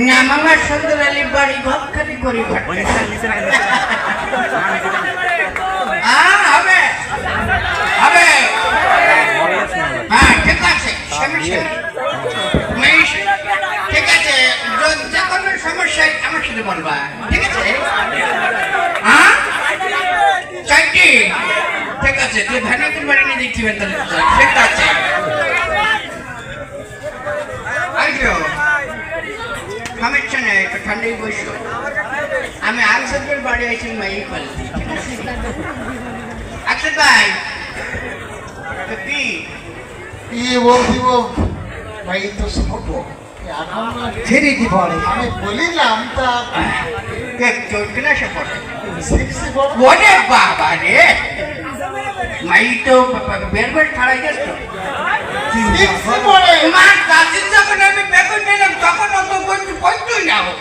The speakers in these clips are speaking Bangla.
নামামা সুন্দর আলী বাড়ি ঘর খালি করি হবে। হবে। হ্যাঁ ঠিক আছে সমস্যা। ঠিক আছে য- যে কোনো সমস্যায় আমার সাথে বলবা ঠিক আছে? হ্যাঁ ঠিক আছে তুই ধানাকুর বাড়ি নিয়ে দেখছি তাহলে ঠিক আছে আইসো সমস্যা নেই একটু ঠান্ডায় বসো। আমি আকসের বাড়ি আইছি মাই পাল্টি আছে আকসের ভাই কি ইয়ে বলছি ভাই তো ছোট ছেড়ে দি পরে। আমি বলিলাম তা কে ক্লাসে পড়ে? ওরে বাবা রে! মাই তো বের বের ছাড়াই গেছে সিক্সি পড়ে তোমার দাদির যখন আমি বেতন নিলাম তখন অত বলছি বলতুই না ও।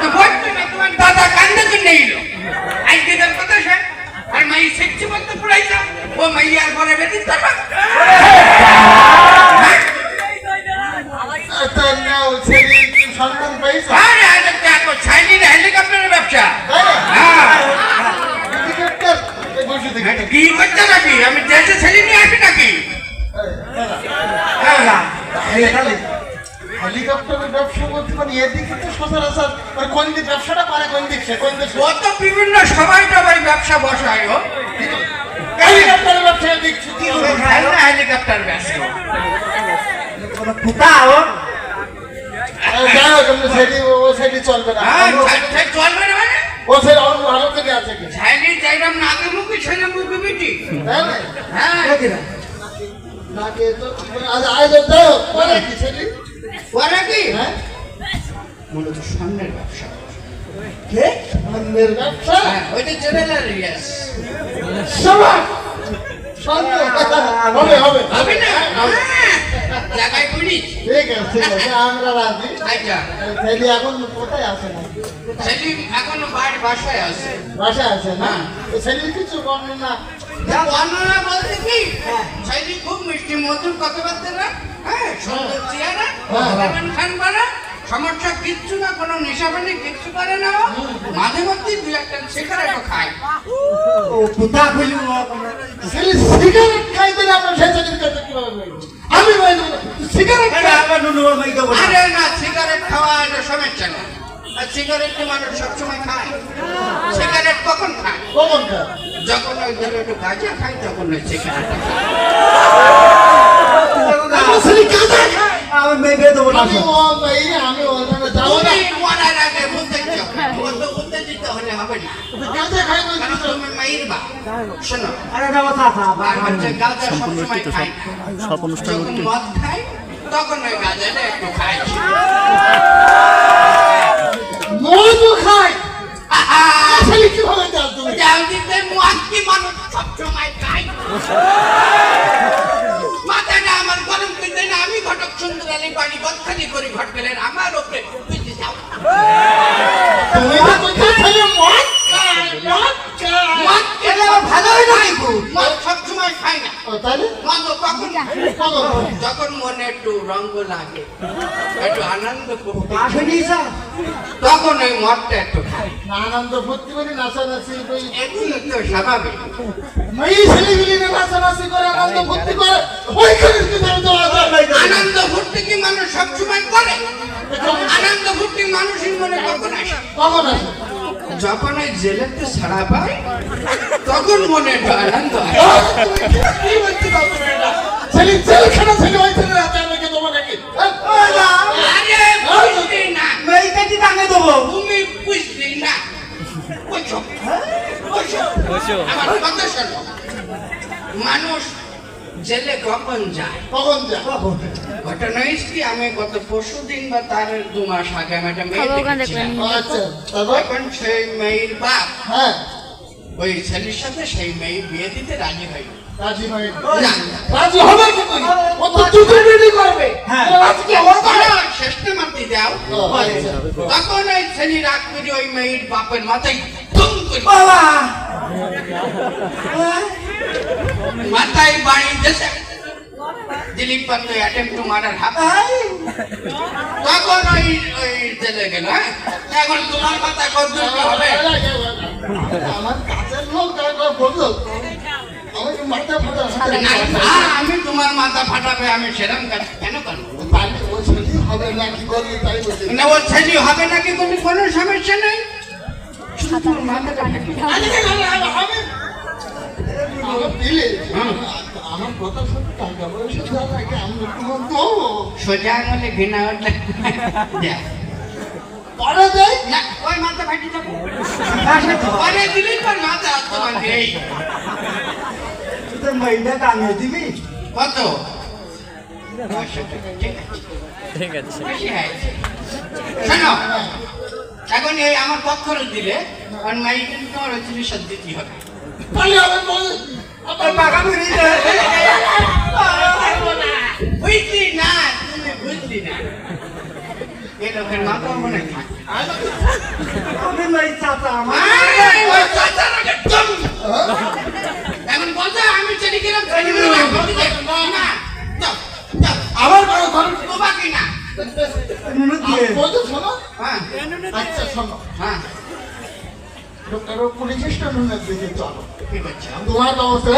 তো বলতুই না তোমার দাদা কান্দে কিনে এলো আজকে তার কথা স্যার আর মাই শিখছি বলতে পড়াইছো ও মাইয়ার পরে বেদিন তারপর তা নাও ছেলে কি সন্তান পাইছে আরে আরে দেখো চাইনিজ হেলিকপ্টারের ব্যবসা হ্যাঁ হেলিকপ্টার বসে দেখে কি করতে নাকি আমি দেশে ছেলে নিয়ে আসি নাকি হেলিকপ্টারের ব্যবসা বলতে মানে এদিকে তো সচরাচর কোন দিক ব্যবসাটা পারে কোন দিক সে কোন দিক ও তো বিভিন্ন সবাই সবাই ব্যবসা বসায় ও হেলিকপ্টারের ব্যবসা এদিক কি হবে হেলিকপ্টার ব্যবসা ও? চলবে না। হ্যাঁ চলবে না মানে? ও সেটি অন্য ভালো থেকে আছে কি? চাইনিজ চাইলাম নাকে মুখে ছেলে মুখে বিটি হ্যাঁ। নাকি তো আজ আজ দাও পরে কি ছেলে ওরা কি? হ্যাঁ? ব্যবসা। কে? ব্যবসা? হ্যাঁ ওইটা জেনারেল ইয়াস সবাই হবে হবে। হবে না? হ্যাঁ, জায়গায় পুলিশ ঠিক আছে ঠিক আছে আমরা রাজি। আচ্ছা ছেলে এখন কোথায় আছে না এখনও বাড়ি বাসায় আছে। বাসায় আছে না। কিছু বর্ণনা? বর্ণনা বলতে কি? শাইলি খুব মধুর কথাবার্তা হ্যাঁ? সুন্দর চেহারা হ্যাঁ। সালমান খান বানা সমস্যা কিচ্ছু না কোনো নেশা পানি কিচ্ছু করে না মাঝে মধ্যে দুই একটা সিগারেটও খায়। ও সিগারেট খাইতে আমরা সেই ছেলের কাছে কীভাবে বলব? আমি বলব সিগারেট এটা আবার নুনু মাই দেবো আরে না সিগারেট খাওয়া এটা সমস্যা না। আর সিগারেট তো মানুষ সবসময় খায়? সিগারেট কখন খায়? কমন খায়? যখন একটু গাঁজা খায় তখন ওই খায় আমি মেয়ে দেবো না। আমি ও ওখানে যাব না তুমি মরার আগে বুঝতে ও তো বুঝতে দিতে হলে হবে না। খাই বলছি তুমি মায়ের বা শোনো। আরে দেবো থাকা আর হচ্ছে গাঁজা সবসময় খাই। সব অনুষ্ঠান যখন মদ খাই তখন ওই গাঁজাটা একটু খাই। বাড়ি বদখালি করে ঘট পেলেন আমার ওপরে তুমি যখন মনে একটু রঙ্গ লাগে। একটু আনন্দ তখন ওই মদটা একটু খাই। আনন্দ ফুর্তি করে নাচানাচি এগুলো তো স্বাভাবিক। এই ছেলেগুলি নাচানাচি করে আনন্দ ফুর্তি করে ওই আনন্দ ফুর্তি কি মানুষ সবসময় করে? আনন্দ ফুর্তি মানুষের মনে কখন আসে? কখন আসে? যখন ওই জেলেতে ছাড়া পায় তখন মনে একটু আনন্দ হয়। কি? ছেলে জেলখানা ছেলে ওই ছেলে রাতে আমাকে নাকি? হ্যাঁ? আরে বুঝলি না। মেয়েকে কি টাঙে দেবো? তুমি বুঝলি না। বুঝছ বুঝছ আমার কথা শোনো। মানুষ জেলে কখন যায়? কখন যা ঘটনা কি আমি গত পরশু দিন বা তার দু মাস আগে আমি একটা মেয়ে। আচ্ছা এখন সেই মেয়ের বাপ। হ্যাঁ। ওই ছেলের সাথে সেই মেয়ে বিয়ে দিতে রাজি হয়নি। রাজি হয় হবে কি ও তো দুটো করবে। হ্যাঁ। মারতে আচ্ছা। তখন ওই ছেলে রাগ করে ওই মেয়ের বাপের মাথায় তুম করে বাবা! মাথায় বাড়ি দেশে দিলীপ পাত্র অ্যাটেম্প টু মার্ডার হাফ তখন ওই ওই জেলে গেল হ্যাঁ? এখন তোমার মাথায় কত হবে? আমার কাছের লোক বলল মাথা আমি তোমার মাথা ফাটাবে আমি সেরকম কাজ কেন হবে না কি না হবে নাকি কোনো সমস্যা নেই। সোজা আঙুলে ঘৃণা উঠলে না ওই মাথা ফাটিয়ে যাব দিলেই তোর মাথা তুই তো মেয়েটা টাঙিয়ে দিবি কত ঠিক আছে শোনো এখন এই আমার পক্ষর দিলে কারণ মাইকেল তোমার ওই চিকিৎসা দিতে হবে তাহলে আমি বলি তোর টাকা ফিরিয়ে বুঝলি না তুমি বুঝলি না এই লোকের মাথা মনে আমি চাচা আমার আয়, ওই চাচার আগে দম। এখন বলছে আমি ছেলে কিরম ছেলে কিরম না দাও, দাও। আমার কথা ধরো তোমাকে না নুনু দিয়ে। বলছো শোনো? হ্যাঁ। আচ্ছা শোনো। হ্যাঁ। পুলিশ স্টেশনের দিকে চলো। ঠিক আছে। তোমার ব্যবস্থা।